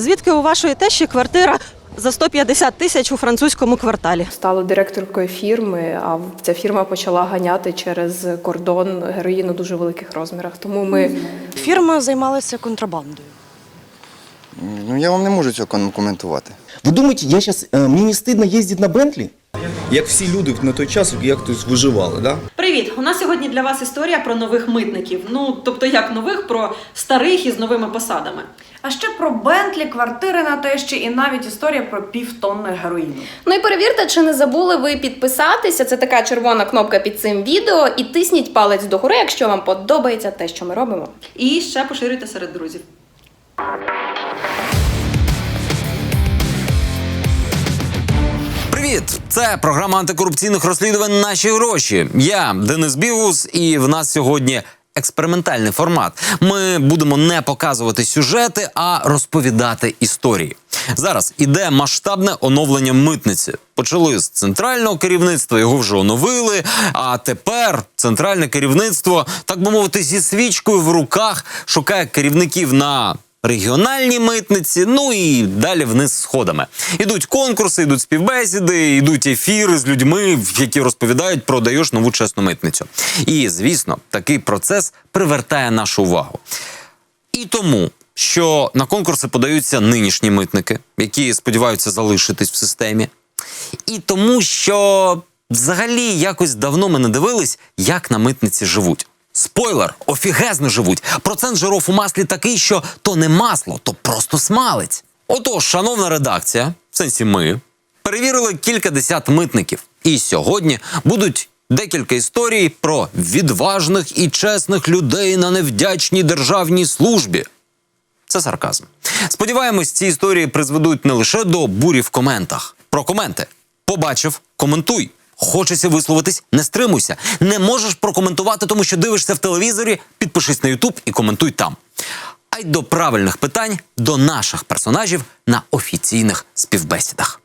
Звідки у вашої тещі квартира за 150 тисяч у французькому кварталі? Стала директоркою фірми, а ця фірма почала ганяти через кордон героїн у дуже великих розмірах. Тому ми Фірма займалася контрабандою. Ну, я вам не можу цього коментувати. Ви думаєте, я зараз мені не їздити на Бентли? Як всі люди на той час, як хтось виживали, да? Привіт! У нас сьогодні для вас історія про нових митників. Ну тобто як нових, про старих із новими посадами. А ще про Бентлі, квартири на тещі і навіть історія про півтонни героїну. Ну і перевірте, чи не забули ви підписатися. Це така червона кнопка під цим відео. І тисніть палець догори, якщо вам подобається те, що ми робимо. І ще поширюйте серед друзів. Привіт! Це програма антикорупційних розслідувань Наші гроші. Я Денис Бігус, і в нас сьогодні експериментальний формат. Ми будемо не показувати сюжети, а розповідати історії. Зараз іде масштабне оновлення митниці. Почали з центрального керівництва, його вже оновили. А тепер центральне керівництво, так би мовити, зі свічкою в руках шукає керівників на регіональній митниці, ну і далі вниз сходами. Ідуть конкурси, йдуть співбесіди, йдуть ефіри з людьми, які розповідають про даєш нову чесну митницю. І звісно, такий процес привертає нашу увагу. І тому, що на конкурси подаються нинішні митники, які сподіваються залишитись в системі. І тому, що взагалі якось давно ми не дивились, як на митниці живуть. Спойлер, офігезно живуть. Процент жиров у маслі такий, що то не масло, то просто смалець. Отож, шановна редакція, в сенсі ми, перевірили кілька десят митників. І сьогодні будуть декілька історій про відважних і чесних людей на невдячній державній службі. Це сарказм. Сподіваємось, ці історії призведуть не лише до бурі в коментах. Про коменти. Побачив, коментуй. Хочеться висловитись, не стримуйся. Не можеш прокоментувати, тому що дивишся в телевізорі. Підпишись на Ютуб і коментуй там. А й до правильних питань до наших персонажів на офіційних співбесідах.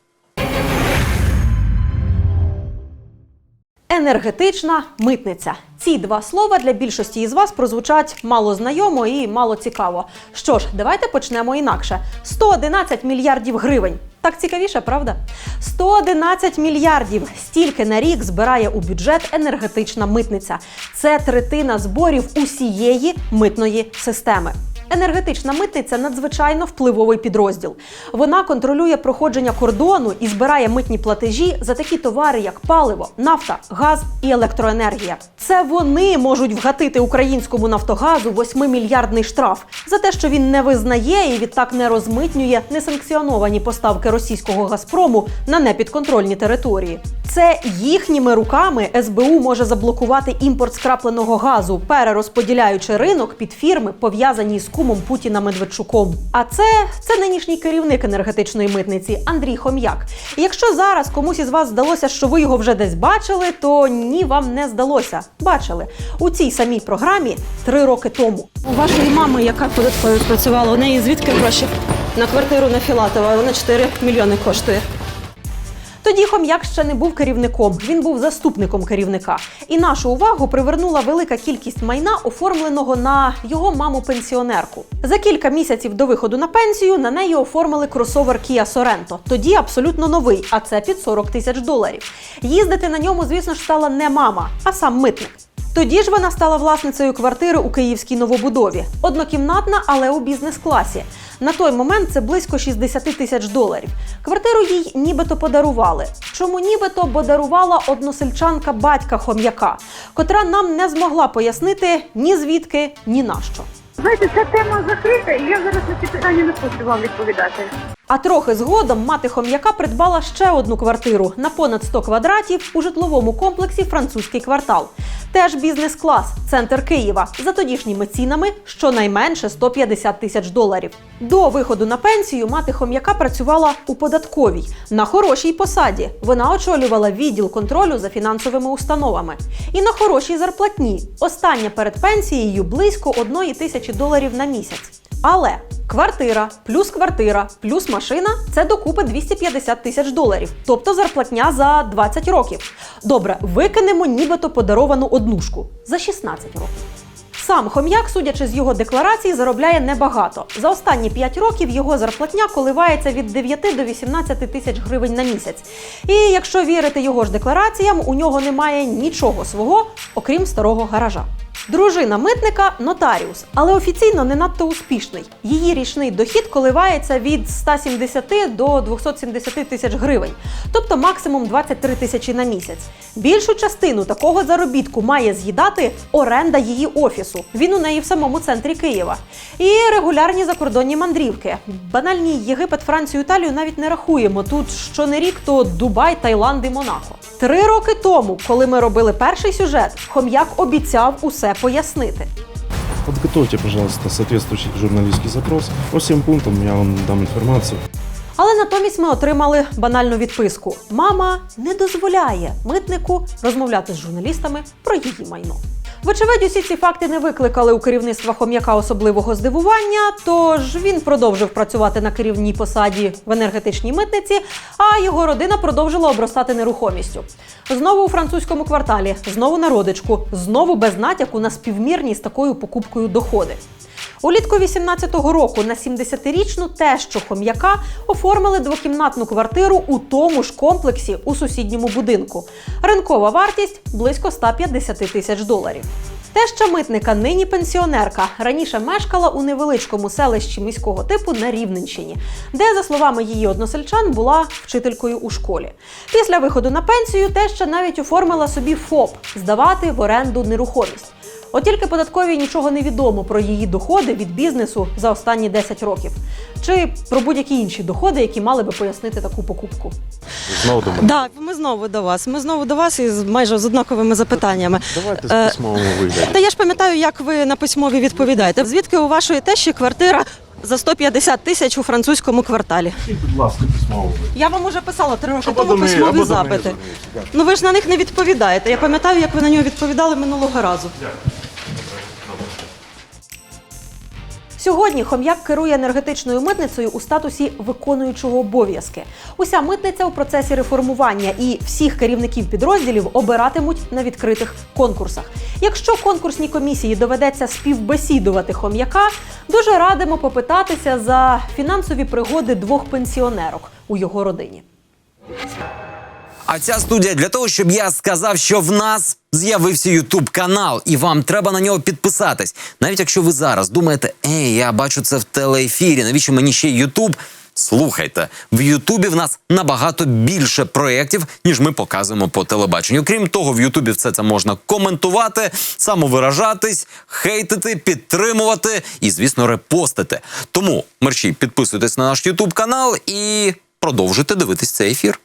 Енергетична митниця. Ці два слова для більшості із вас прозвучать мало знайомо і мало цікаво. Що ж, давайте почнемо інакше: 111 мільярдів гривень. Так цікавіше, правда? 111 мільярдів стільки на рік збирає у бюджет енергетична митниця. Це третина зборів усієї митної системи. Енергетична митниця надзвичайно впливовий підрозділ. Вона контролює проходження кордону і збирає митні платежі за такі товари, як паливо, нафта, газ і електроенергія. Це вони можуть вгатити українському Нафтогазу 8-мільярдний штраф за те, що він не визнає і відтак не розмитнює несанкціоновані поставки російського Газпрому на непідконтрольні території. Це їхніми руками СБУ може заблокувати імпорт скрапленого газу, перерозподіляючи ринок під фірми, пов'язані з кумом Путіна Медведчуком. А це, це нинішній керівник енергетичної митниці Андрій Хом'як. І якщо зараз комусь із вас здалося, що ви його вже десь бачили, то ні, вам не здалося. Бачили у цій самій програмі три роки тому. У вашої мами, яка працювала, у неї звідки гроші на квартиру на Філатова? Вона 4 мільйони коштує. Тоді Хом'як ще не був керівником, він був заступником керівника. І нашу увагу привернула велика кількість майна, оформленого на його маму-пенсіонерку. За кілька місяців до виходу на пенсію на неї оформили кросовер Kia Sorento. Тоді абсолютно новий, а це під 40 тисяч доларів. Їздити на ньому, звісно ж, стала не мама, а сам митник. Тоді ж вона стала власницею квартири у київській новобудові. Однокімнатна, але у бізнес-класі. На той момент це близько 60 тисяч доларів. Квартиру їй нібито подарували. Чому нібито, бо дарувала односельчанка батька хом'яка, котра нам не змогла пояснити ні звідки, ні нащо. Знаєте, ця тема закрита, і я зараз на ці питання не хочу вам відповідати. А трохи згодом мати хом'яка придбала ще одну квартиру на понад 100 квадратів у житловому комплексі Французький квартал. Теж бізнес-клас, центр Києва, за тодішніми цінами щонайменше 150 тисяч доларів. До виходу на пенсію мати хом'яка працювала у податковій на хорошій посаді. Вона очолювала відділ контролю за фінансовими установами і на хорошій зарплатні. Остання перед пенсією близько одної тисячі доларів на місяць. Але квартира плюс квартира плюс машина це докупи 250 тисяч доларів, тобто зарплатня за 20 років. Добре, викинемо нібито подаровану однушку за 16 років. Сам хом'як, судячи з його декларації, заробляє небагато. За останні 5 років його зарплатня коливається від 9 до 18 тисяч гривень на місяць. І якщо вірити його ж деклараціям, у нього немає нічого свого, окрім старого гаража. Дружина митника нотаріус, але офіційно не надто успішний. Її річний дохід коливається від 170 до 270 тисяч гривень, тобто максимум 23 тисячі на місяць. Більшу частину такого заробітку має з'їдати оренда її офісу. Він у неї в самому центрі Києва. І регулярні закордонні мандрівки. Банальні Єгипет, Францію, Італію навіть не рахуємо. Тут що не рік, то Дубай, Таїланд і Монако. Три роки тому, коли ми робили перший сюжет, хом'як обіцяв усе пояснити. Подготовьте, пожалуйста, соответствующий журналистский запрос. По всем пунктам я вам дам информацию. Але натомість ми отримали банальну відписку: мама не дозволяє митнику розмовляти з журналістами про її майно. Вочевидь, усі ці факти не викликали у керівництва хом'яка особливого здивування, тож він продовжив працювати на керівній посаді в енергетичній митниці, а його родина продовжила обростати нерухомістю. Знову у французькому кварталі, знову на родичку, знову без натяку на співмірні з такою покупкою доходи. Улітку 18-го року на 70-річну тещу хом'яка оформили двокімнатну квартиру у тому ж комплексі у сусідньому будинку. Ринкова вартість близько 150 тисяч доларів. Теща митника, нині пенсіонерка, раніше мешкала у невеличкому селищі міського типу на Рівненщині, де, за словами її односельчан, була вчителькою у школі. Після виходу на пенсію теща навіть оформила собі ФОП здавати в оренду нерухомість. От тільки податковій нічого не відомо про її доходи від бізнесу за останні 10 років, чи про будь-які інші доходи, які мали би пояснити таку покупку. Знову до мене. Так, ми знову до вас. Ми знову до вас із майже з однаковими запитаннями. Давайте Е, з письмовому вигляді. Та я ж пам'ятаю, як ви на письмові відповідаєте. Звідки у вашої тещі квартира за 150 тисяч у французькому кварталі? Будь ласка, письмово. Я вам уже писала три роки тому письмові запити. Ну ви ж на них не відповідаєте. Я пам'ятаю, як ви на нього відповідали минулого разу. Сьогодні хом'як керує енергетичною митницею у статусі виконуючого обов'язки. Уся митниця у процесі реформування і всіх керівників підрозділів обиратимуть на відкритих конкурсах. Якщо конкурсній комісії доведеться співбесідувати хом'яка, дуже радимо попитатися за фінансові пригоди двох пенсіонерок у його родині. А ця студія для того, щоб я сказав, що в нас з'явився Ютуб канал, і вам треба на нього підписатись. Навіть якщо ви зараз думаєте, ей, я бачу це в телеефірі, навіщо мені ще Ютуб? Слухайте, в Ютубі в нас набагато більше проєктів, ніж ми показуємо по телебаченню. Крім того, в Ютубі все це можна коментувати, самовиражатись, хейтити, підтримувати і, звісно, репостити. Тому мерчі підписуйтесь на наш Ютуб канал і продовжуйте дивитись цей ефір.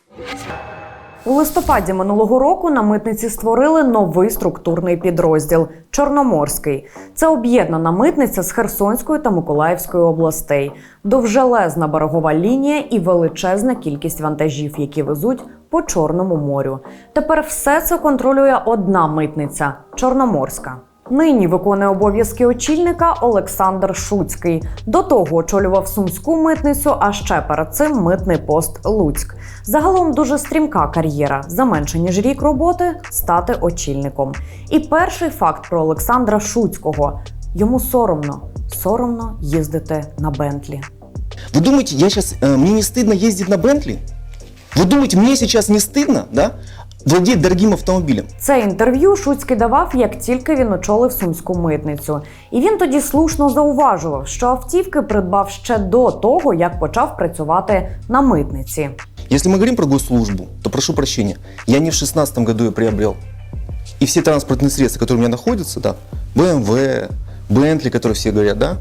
У листопаді минулого року на митниці створили новий структурний підрозділ Чорноморський. Це об'єднана митниця з Херсонської та Миколаївської областей, довжелезна берегова лінія і величезна кількість вантажів, які везуть по Чорному морю. Тепер все це контролює одна митниця Чорноморська. Нині виконує обов'язки очільника Олександр Шуцький. До того очолював сумську митницю, а ще перед цим митний пост Луцьк. Загалом дуже стрімка кар'єра. За менше ніж рік роботи стати очільником. І перший факт про Олександра Шуцького: йому соромно, соромно їздити на Бентлі. Вы думаете, я сейчас, мне не стыдно ездить на Бентли? Вы думаете, мне сейчас не стыдно, да, владеть дорогим автомобилем? Це інтерв'ю Шуцький давав, як тільки він очолив сумську митницю. І він тоді слушно зауважував, що автівки придбав ще до того, як почав працювати на митниці. Если мы говорим про госслужбу, то прошу прощения, я не в шестнадцатом году ее приобрел. И все транспортные средства, которые у меня находятся, да, BMW, Бентли, которые все говорят, да,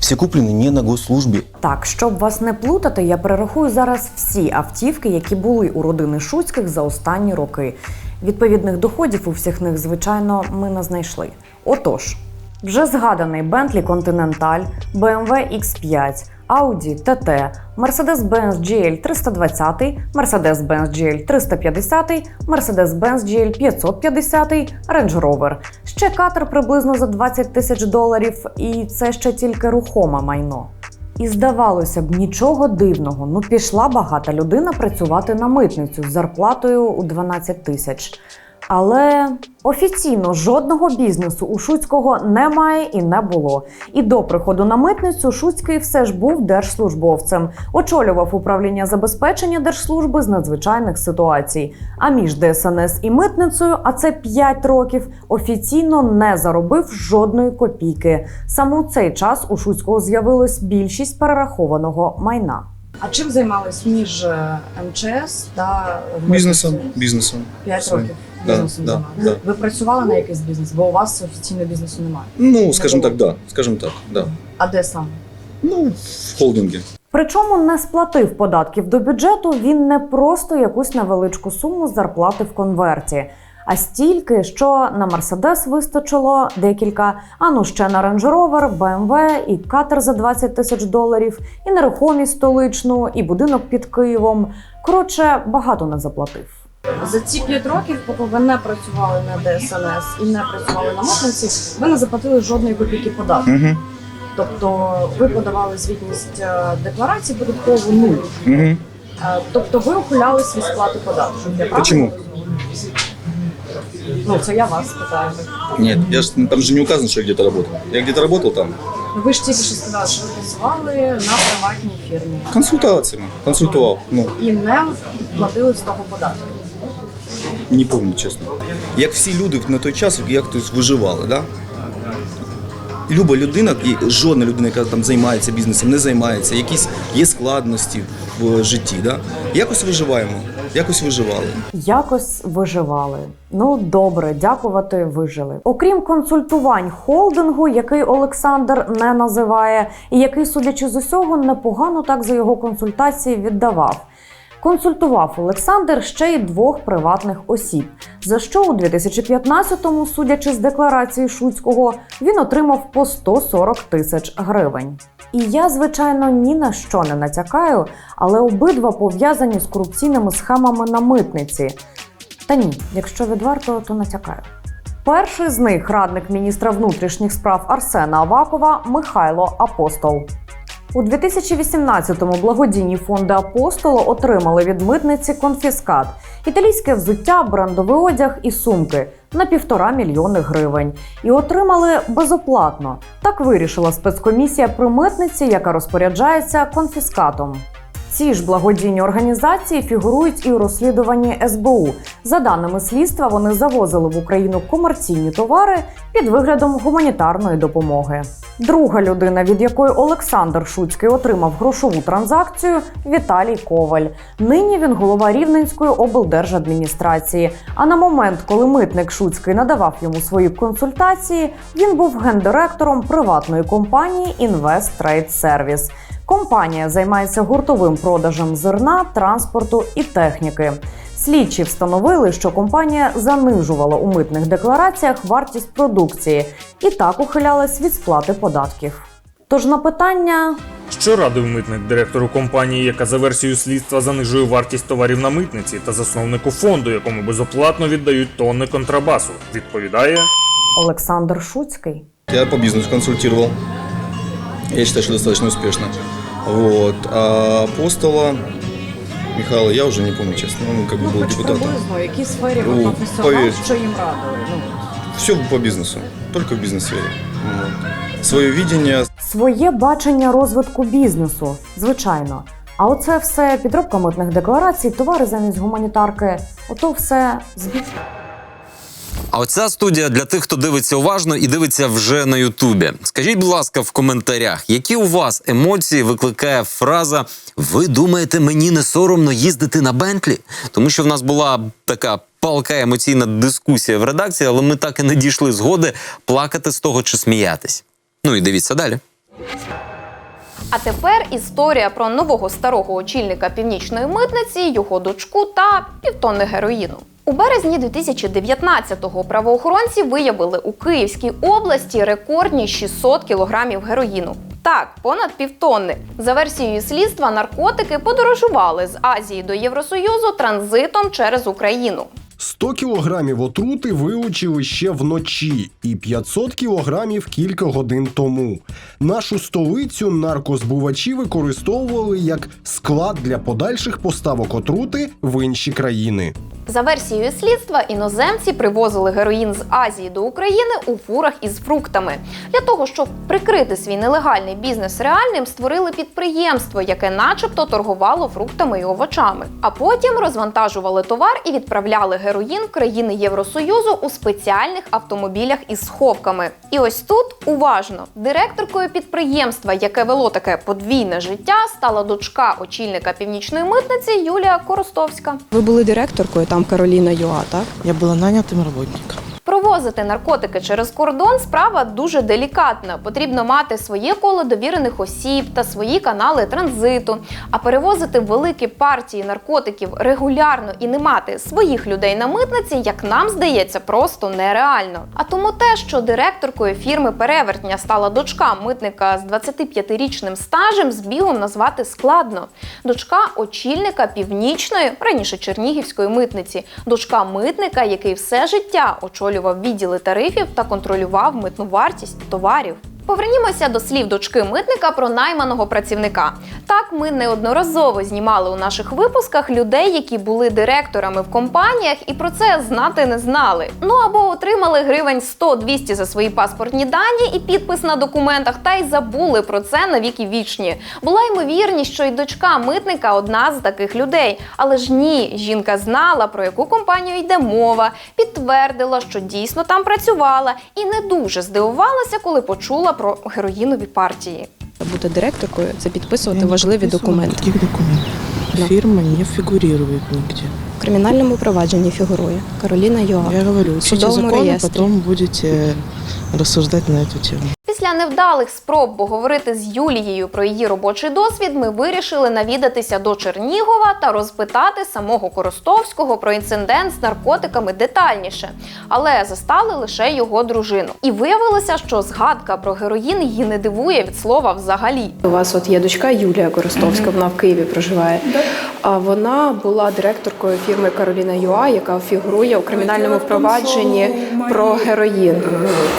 все куплені не на госслужбі. Так, щоб вас не плутати, я перерахую зараз всі автівки, які були у родини Шуцьких за останні роки. Відповідних доходів у всіх них, звичайно, ми не знайшли. Отож, вже згаданий Bentley Continental, BMW X5, Audi TT, Mercedes-Benz GL 320, Mercedes-Benz GL 350, Mercedes-Benz GL 550, Range Rover. Ще катер приблизно за 20 тисяч доларів, і це ще тільки рухоме майно. І здавалося б, нічого дивного. Ну пішла багата людина працювати на митницю з зарплатою у 12 тисяч. Але офіційно жодного бізнесу у Шуцького немає і не було. І до приходу на митницю Шуцький все ж був держслужбовцем, очолював управління забезпечення держслужби з надзвичайних ситуацій. А між ДСНС і митницею, а це 5 років, офіційно не заробив жодної копійки. Саме у цей час у Шуцького з'явилась більшість перерахованого майна. А чим займались між е, МЧС та Бізнесом, бізнесом. П'ять років Да, бізнесом да, займались? да. Ви працювали на якийсь бізнес, бо у вас офіційно бізнесу немає. Ну, скажем так, да. Скажем так, да. А де саме? Ну, в холдинге. Причому не сплатив податків до бюджету він не просто якусь невеличку суму зарплати в конверті, а стільки, що на Мерседес вистачило декілька, а ну ще на Range Rover, BMW і катер за 20 тисяч доларів, і нерухомість столичну, і будинок під Києвом. Коротше, багато не заплатив. За ці п'ять років, поки ви не працювали на ДСНС і не працювали на митниці, ви не заплатили жодної копійки податку. Угу. Тобто ви подавали звітність е, декларації податкову нуль. Угу. Тобто ви ухилялись від сплати податків. Правильно Ну, це я вас питаю. Нет, я ж, там же не указано, что я где-то работал. Я где-то работал там. Ви ж тільки що сказали, що ви працювали на приватній фірмі Консультациями. Консультовал. Ну, і не платили з того податку. Не помню, чесно. Як всі люди на той час, як тобто, виживали, да? Люба людина, і жодна людина, яка там займається бізнесом, не займається, якісь є складності в житті, да? якось виживаємо, якось виживали. Якось виживали. Ну добре, дякувати, вижили. Окрім консультувань холдингу, який Олександр не називає, і який, судячи з усього, непогано так за його консультації віддавав. Консультував Олександр ще й двох приватних осіб, за що у 2015-му, судячи з декларації Шуцького, він отримав по 140 тисяч гривень. І я, звичайно, ні на що не натякаю, але обидва пов'язані з корупційними схемами на митниці. Та ні, якщо відверто, то натякаю. Перший з них радник міністра внутрішніх справ Арсена Авакова Михайло Апостол. У 2018-му благодійні фонди Апостоло отримали від митниці конфіскат, італійське взуття, брендовий одяг і сумки на півтора мільйони гривень. І отримали безоплатно. Так вирішила спецкомісія при митниці, яка розпоряджається конфіскатом. Ці ж благодійні організації фігурують і у розслідуванні СБУ. За даними слідства, вони завозили в Україну комерційні товари під виглядом гуманітарної допомоги. Друга людина, від якої Олександр Шуцький отримав грошову транзакцію, Віталій Коваль. Нині він голова Рівненської облдержадміністрації. А на момент, коли митник Шуцький надавав йому свої консультації, він був гендиректором приватної компанії Invest Trade Service. Компанія займається гуртовим продажем зерна, транспорту і техніки. Слідчі встановили, що компанія занижувала у митних деклараціях вартість продукції і так ухилялась від сплати податків. Тож на питання Що радив митник директору компанії, яка за версією слідства занижує вартість товарів на митниці та засновнику фонду, якому безоплатно віддають тонни контрабасу, відповідає Олександр Шуцький. Я по бизнесу консультировал. Я считаю, что достаточно успешно. Вот. А апостола Михаила я уже не помню, честно. Он как бы был депутатом. приблизно, в якій сфері Ну, ви професіонал, повір. що їм радили? Ну, Все по бизнесу. Только в бизнес-сфере. Вот. Свое видение, Своє бачення розвитку бізнесу, звичайно. А оце все підробка митних декларацій, товари замість гуманітарки. Ото все збіг. А оця студія для тих, хто дивиться уважно і дивиться вже на Ютубі. Скажіть, будь ласка, в коментарях, які у вас емоції викликає фраза Ви думаєте, мені не соромно їздити на Бентлі? Тому що в нас була така палка емоційна дискусія в редакції, але ми так і не дійшли згоди плакати з того чи сміятись. Ну і дивіться далі. А тепер історія про нового старого очільника північної митниці, його дочку та півтонни героїну. У березні 2019-го правоохоронці виявили у Київській області рекордні 600 кілограмів героїну. Так, понад півтонни. За версією слідства, наркотики подорожували з Азії до Євросоюзу транзитом через Україну. 100 кілограмів отрути вилучили ще вночі, і 500 кілограмів кілька годин тому. Нашу столицю наркозбувачі використовували як склад для подальших поставок отрути в інші країни. За версією слідства, іноземці привозили героїн з Азії до України у фурах із фруктами. Для того, щоб прикрити свій нелегальний бізнес реальним, створили підприємство, яке начебто торгувало фруктами і овочами. А потім розвантажували товар і відправляли героїн країни Євросоюзу у спеціальних автомобілях із сховками. І ось тут уважно директоркою підприємства, яке вело таке подвійне життя, стала дочка очільника північної митниці Юлія Коростовська. Ви були директоркою там Кароліна Юа, так? Я була нанятим работником. Провозити наркотики через кордон справа дуже делікатна. Потрібно мати своє коло довірених осіб та свої канали транзиту. А перевозити великі партії наркотиків регулярно і не мати своїх людей на митниці, як нам здається, просто нереально. А тому те, що директоркою фірми перевертня стала дочка митника з 25-річним стажем, збігом назвати складно. Дочка очільника північної, раніше Чернігівської митниці, дочка митника, який все життя очолював відділи тарифів та контролював митну вартість товарів. Повернімося до слів дочки митника про найманого працівника. Так, ми неодноразово знімали у наших випусках людей, які були директорами в компаніях і про це знати не знали. Ну або отримали гривень 100-200 за свої паспортні дані і підпис на документах, та й забули про це на віки вічні. Була ймовірність, що й дочка митника одна з таких людей. Але ж ні, жінка знала, про яку компанію йде мова, підтвердила, що дійсно там працювала, і не дуже здивувалася, коли почула про героїнові партії. Бути директоркою це підписувати важливі документи. Таких Да. Фірма не фігурує нігде. В кримінальному провадженні фігурує Кароліна Йоа. Я говорю, учите судовому закон, потім будете розсуждати на цю тему. Після невдалих спроб поговорити з Юлією про її робочий досвід, ми вирішили навідатися до Чернігова та розпитати самого Коростовського про інцидент з наркотиками детальніше, але застали лише його дружину. І виявилося, що згадка про героїн її не дивує від слова взагалі. У вас от є дочка Юлія Коростовська, вона в Києві проживає. А вона була директоркою фірми Кароліна Юа, яка фігурує у кримінальному впровадженні про героїн.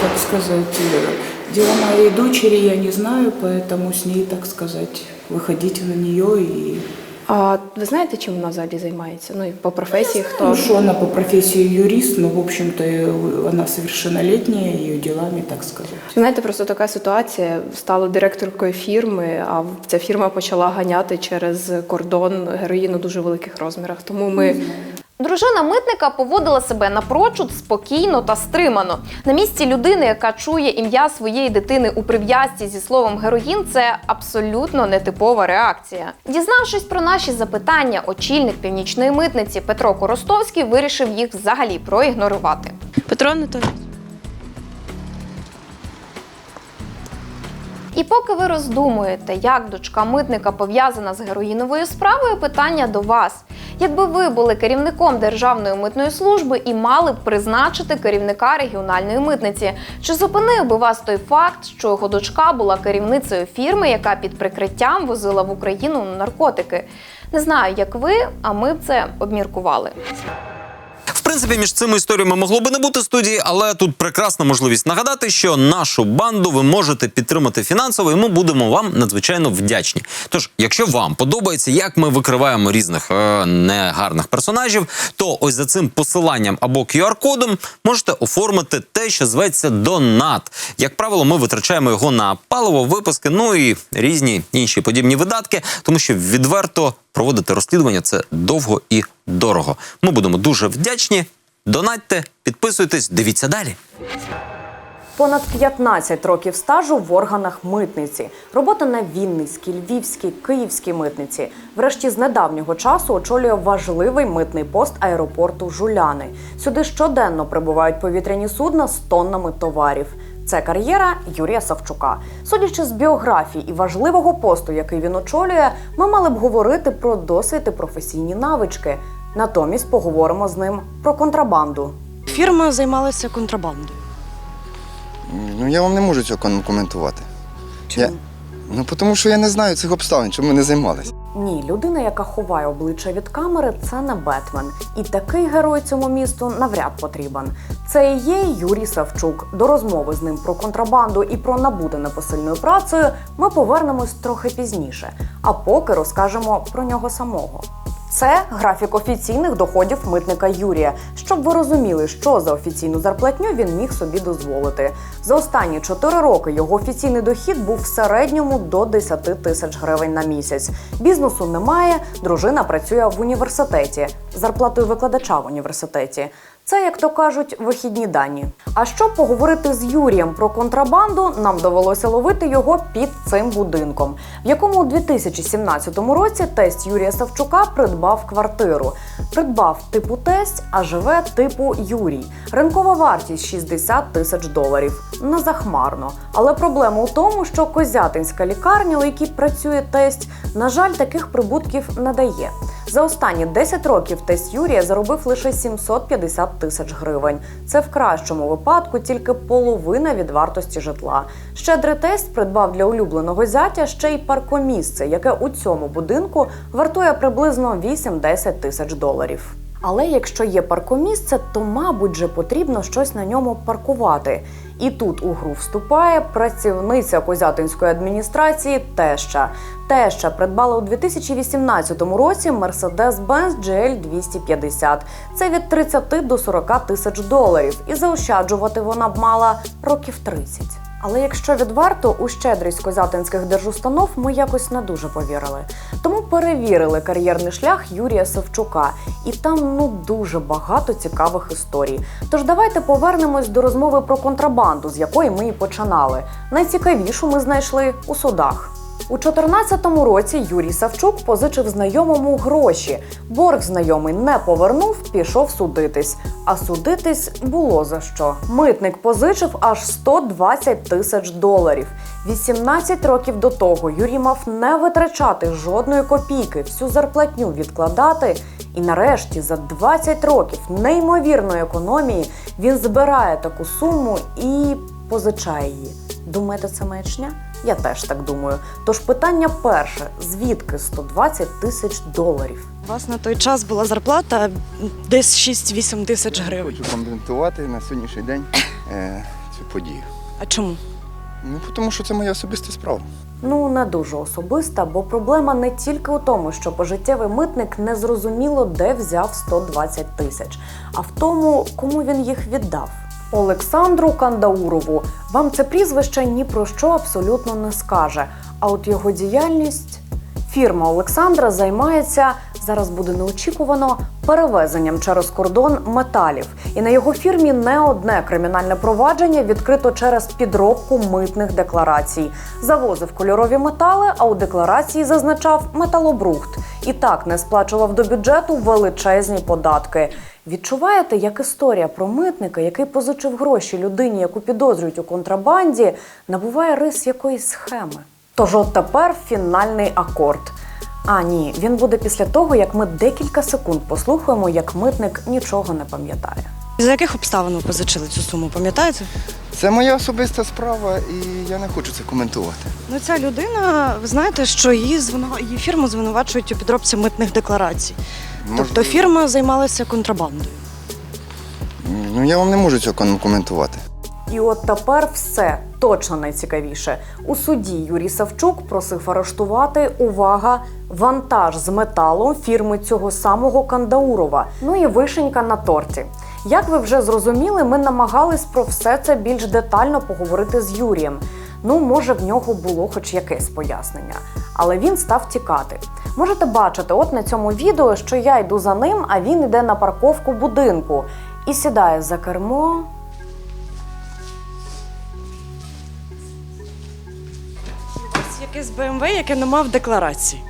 Как сказать, э, дело моей дочери я не знаю, поэтому с ней, так сказать, выходить на нее и... А ви знаєте, чим вона взагалі займається? Ну і по професії хто? Ну, что она по профессии юрист, но, в общем-то, э, она совершеннолетняя, ее делами, так сказать. Знаєте, просто така ситуація стала директоркою фірми, а ця фірма почала ганяти через кордон героїн у дуже великих розмірах. Тому ми Дружина митника поводила себе напрочуд спокійно та стримано. На місці людини, яка чує ім'я своєї дитини у прив'язці зі словом героїн, це абсолютно нетипова реакція. Дізнавшись про наші запитання, очільник північної митниці Петро Коростовський вирішив їх взагалі проігнорувати. Петро Анатолійович. І поки ви роздумуєте, як дочка митника пов'язана з героїновою справою, питання до вас. Якби ви були керівником Державної митної служби і мали б призначити керівника регіональної митниці, чи зупинив би вас той факт, що його дочка була керівницею фірми, яка під прикриттям возила в Україну наркотики? Не знаю, як ви, а ми б це обміркували. Принципі, між цими історіями могло би не бути студії, але тут прекрасна можливість нагадати, що нашу банду ви можете підтримати фінансово, і ми будемо вам надзвичайно вдячні. Тож, якщо вам подобається, як ми викриваємо різних е, негарних персонажів, то ось за цим посиланням або QR-кодом можете оформити те, що зветься донат. Як правило, ми витрачаємо його на паливо, випуски, ну і різні інші подібні видатки, тому що відверто проводити розслідування це довго і дорого. Ми будемо дуже вдячні. Донатьте, підписуйтесь, дивіться далі. Понад 15 років стажу в органах митниці. Робота на Вінницькій, Львівській, Київській митниці. Врешті з недавнього часу очолює важливий митний пост аеропорту Жуляни. Сюди щоденно прибувають повітряні судна з тоннами товарів. Це кар'єра Юрія Савчука. Судячи з біографії і важливого посту, який він очолює, ми мали б говорити про досвід і професійні навички. Натомість поговоримо з ним про контрабанду. Фірма займалася контрабандою. Ну я вам не можу цього ком- коментувати. Я... Ну тому що я не знаю цих обставин, чому ми не займалися. Ні, людина, яка ховає обличчя від камери, це не Бетмен. І такий герой цьому місту навряд потрібен. Це і є Юрій Савчук. До розмови з ним про контрабанду і про набуде непосильною працею ми повернемось трохи пізніше. А поки розкажемо про нього самого. Це графік офіційних доходів митника Юрія, щоб ви розуміли, що за офіційну зарплатню він міг собі дозволити. За останні 4 роки його офіційний дохід був в середньому до 10 тисяч гривень на місяць. Бізнесу немає, дружина працює в університеті зарплатою викладача в університеті. Це, як то кажуть, вихідні дані. А щоб поговорити з Юрієм про контрабанду, нам довелося ловити його під цим будинком, в якому у 2017 році тесть Юрія Савчука придбав квартиру. Придбав типу тесть, а живе типу Юрій. Ринкова вартість 60 тисяч доларів. Не захмарно. Але проблема у тому, що Козятинська лікарня, у якій працює тесть, на жаль, таких прибутків не дає. За останні 10 років тесть Юрія заробив лише 750 тисяч гривень. Це в кращому випадку тільки половина від вартості житла. Щедрий тесть придбав для улюбленого зятя ще й паркомісце, яке у цьому будинку вартує приблизно 8-10 тисяч доларів. Але якщо є паркомісце, то, мабуть, же потрібно щось на ньому паркувати. І тут у гру вступає працівниця Козятинської адміністрації Теща. Теща придбала у 2018 році Mercedes-Benz GL 250. Це від 30 до 40 тисяч доларів, і заощаджувати вона б мала років 30. Але якщо відверто, у щедрість козятинських держустанов ми якось не дуже повірили. Тому перевірили кар'єрний шлях Юрія Савчука, і там ну дуже багато цікавих історій. Тож давайте повернемось до розмови про контрабанду, з якої ми і починали. Найцікавішу ми знайшли у судах. У 2014 році Юрій Савчук позичив знайомому гроші. Борг знайомий не повернув, пішов судитись. А судитись було за що. Митник позичив аж 120 тисяч доларів. 18 років до того Юрій мав не витрачати жодної копійки, всю зарплатню відкладати. І нарешті за 20 років неймовірної економії він збирає таку суму і позичає її. Думаєте, це маячня? Я теж так думаю. Тож питання перше: звідки 120 тисяч доларів? У вас на той час була зарплата десь 6-8 тисяч гривень. Хочу коментувати на сьогоднішній день е, цю подію. А чому? Ну, тому що це моя особиста справа. Ну, не дуже особиста, бо проблема не тільки у тому, що пожиттєвий митник не зрозуміло, де взяв 120 тисяч, а в тому, кому він їх віддав. Олександру Кандаурову. Вам це прізвище ні про що абсолютно не скаже. А от його діяльність. Фірма Олександра займається зараз буде неочікувано перевезенням через кордон металів. І на його фірмі не одне кримінальне провадження відкрито через підробку митних декларацій. Завозив кольорові метали, а у декларації зазначав металобрухт. І так не сплачував до бюджету величезні податки. Відчуваєте, як історія про митника, який позичив гроші людині, яку підозрюють у контрабанді, набуває рис якоїсь схеми. Тож от тепер фінальний акорд. А ні, він буде після того, як ми декілька секунд послухаємо, як митник нічого не пам'ятає. За яких обставин ви позичили цю суму, пам'ятаєте? Це моя особиста справа, і я не хочу це коментувати. Ну, ця людина, ви знаєте, що її звинува... її фірму звинувачують у підробці митних декларацій. Тобто фірма займалася контрабандою. Ну я вам не можу цього ком- коментувати. І от тепер все точно найцікавіше. У суді Юрій Савчук просив арештувати увага вантаж з металом фірми цього самого Кандаурова. Ну і вишенька на торті. Як ви вже зрозуміли, ми намагались про все це більш детально поговорити з Юрієм. Ну, може, в нього було хоч якесь пояснення, але він став тікати. Можете бачити, от на цьому відео, що я йду за ним, а він йде на парковку будинку і сідає за кермо. З БМВ, яке не мав декларації.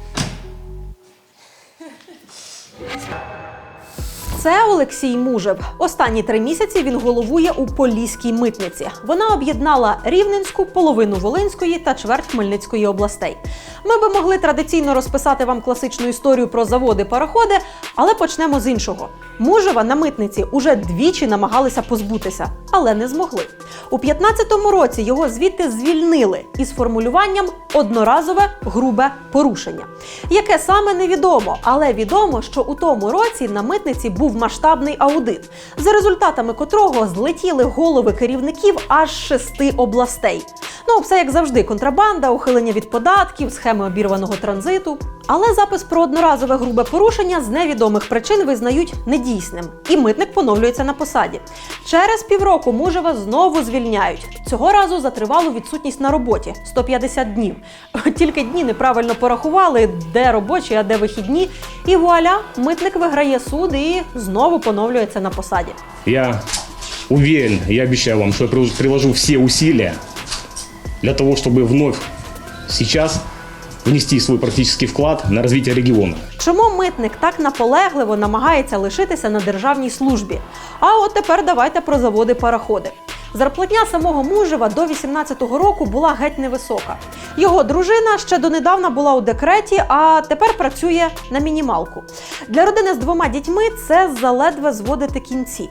Це Олексій Мужев. Останні три місяці він головує у Поліській митниці. Вона об'єднала Рівненську, половину Волинської та чверть Хмельницької областей. Ми би могли традиційно розписати вам класичну історію про заводи пароходи, але почнемо з іншого. Мужева на митниці уже двічі намагалися позбутися, але не змогли. У 15-му році його звідти звільнили із формулюванням одноразове грубе порушення. Яке саме невідомо, але відомо, що у тому році на митниці був масштабний аудит, за результатами котрого злетіли голови керівників аж шести областей. Ну, все як завжди: контрабанда, ухилення від податків, схеми обірваного транзиту. Але запис про одноразове грубе порушення з невідомих причин визнають недійсним, і митник поновлюється на посаді. Через півроку мужева знову звільняють. Цього разу за тривалу відсутність на роботі 150 днів. Тільки дні неправильно порахували, де робочі, а де вихідні. І вуаля, митник виграє суд і знову поновлюється на посаді. Я уверен, я обещаю вам, что я приложу все усилия для того, чтобы вновь сейчас внести свой практический вклад на развитие региона. Чому митник так наполегливо намагається лишитися на державній службі? А от тепер давайте про заводи пароходи. Зарплатня самого мужева до 18-го року була геть невисока. Його дружина ще донедавна була у декреті, а тепер працює на мінімалку. Для родини з двома дітьми це заледве зводити кінці.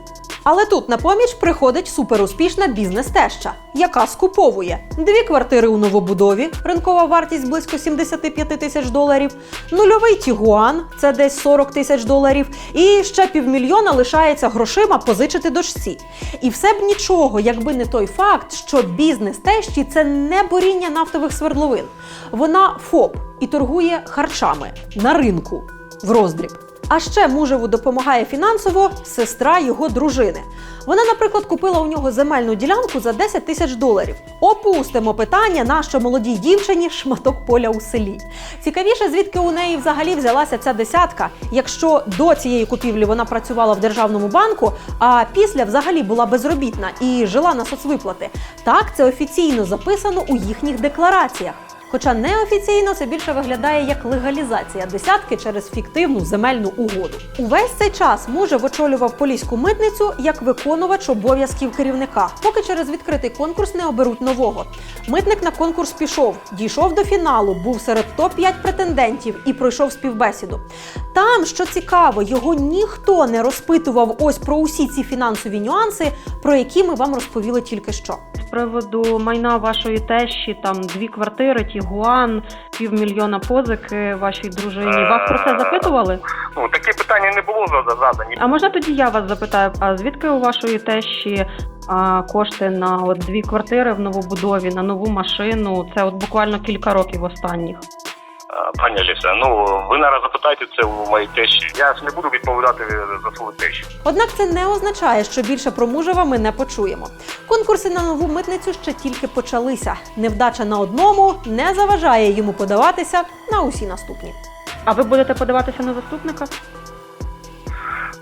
Але тут на поміч приходить суперуспішна бізнес-теща, яка скуповує дві квартири у новобудові, ринкова вартість близько 75 тисяч доларів, нульовий тігуан, це десь 40 тисяч доларів, і ще півмільйона лишається грошима позичити дочці. І все б нічого, якби не той факт, що бізнес тещі це не боріння нафтових свердловин. Вона ФОП і торгує харчами на ринку в роздріб. А ще мужеву допомагає фінансово сестра його дружини. Вона, наприклад, купила у нього земельну ділянку за 10 тисяч доларів. Опустимо питання, на що молодій дівчині шматок поля у селі. Цікавіше, звідки у неї взагалі взялася ця десятка, якщо до цієї купівлі вона працювала в державному банку, а після взагалі була безробітна і жила на соцвиплати. Так, це офіційно записано у їхніх деклараціях. Хоча неофіційно це більше виглядає як легалізація десятки через фіктивну земельну угоду. Увесь цей час мужев очолював поліську митницю як виконувач обов'язків керівника, поки через відкритий конкурс не оберуть нового. Митник на конкурс пішов, дійшов до фіналу, був серед топ-5 претендентів і пройшов співбесіду. Там, що цікаво, його ніхто не розпитував ось про усі ці фінансові нюанси, про які ми вам розповіли тільки що. З приводу майна вашої тещі, там дві квартири, тігуан, півмільйона позики вашій дружині. Вас про це запитували? Ну, таке питання не було задані. А можна тоді я вас запитаю, а звідки у вашої тещі а, кошти на от дві квартири в новобудові, на нову машину? Це от буквально кілька років останніх. Пані Аліса, ну ви наразі запитайте це у моїй тещі. Я ж не буду відповідати за свою тещу. Однак це не означає, що більше про мужева ми не почуємо. Конкурси на нову митницю ще тільки почалися. Невдача на одному не заважає йому подаватися на усі наступні. А ви будете подаватися на заступника?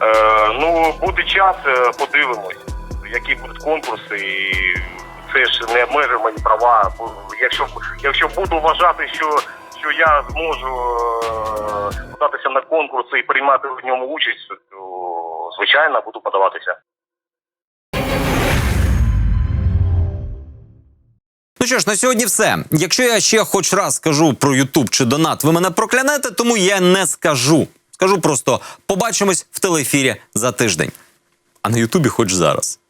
Е, ну, буде час, е, подивимось, які будуть конкурси. І це ж не обмежує мої права. Якщо, якщо буду вважати, що, що я зможу е, податися на конкурс і приймати в ньому участь, то звичайно буду подаватися. Ну що ж, на сьогодні все. Якщо я ще хоч раз скажу про Ютуб чи донат, ви мене проклянете, тому я не скажу. Скажу просто побачимось в телеефірі за тиждень. А на Ютубі хоч зараз.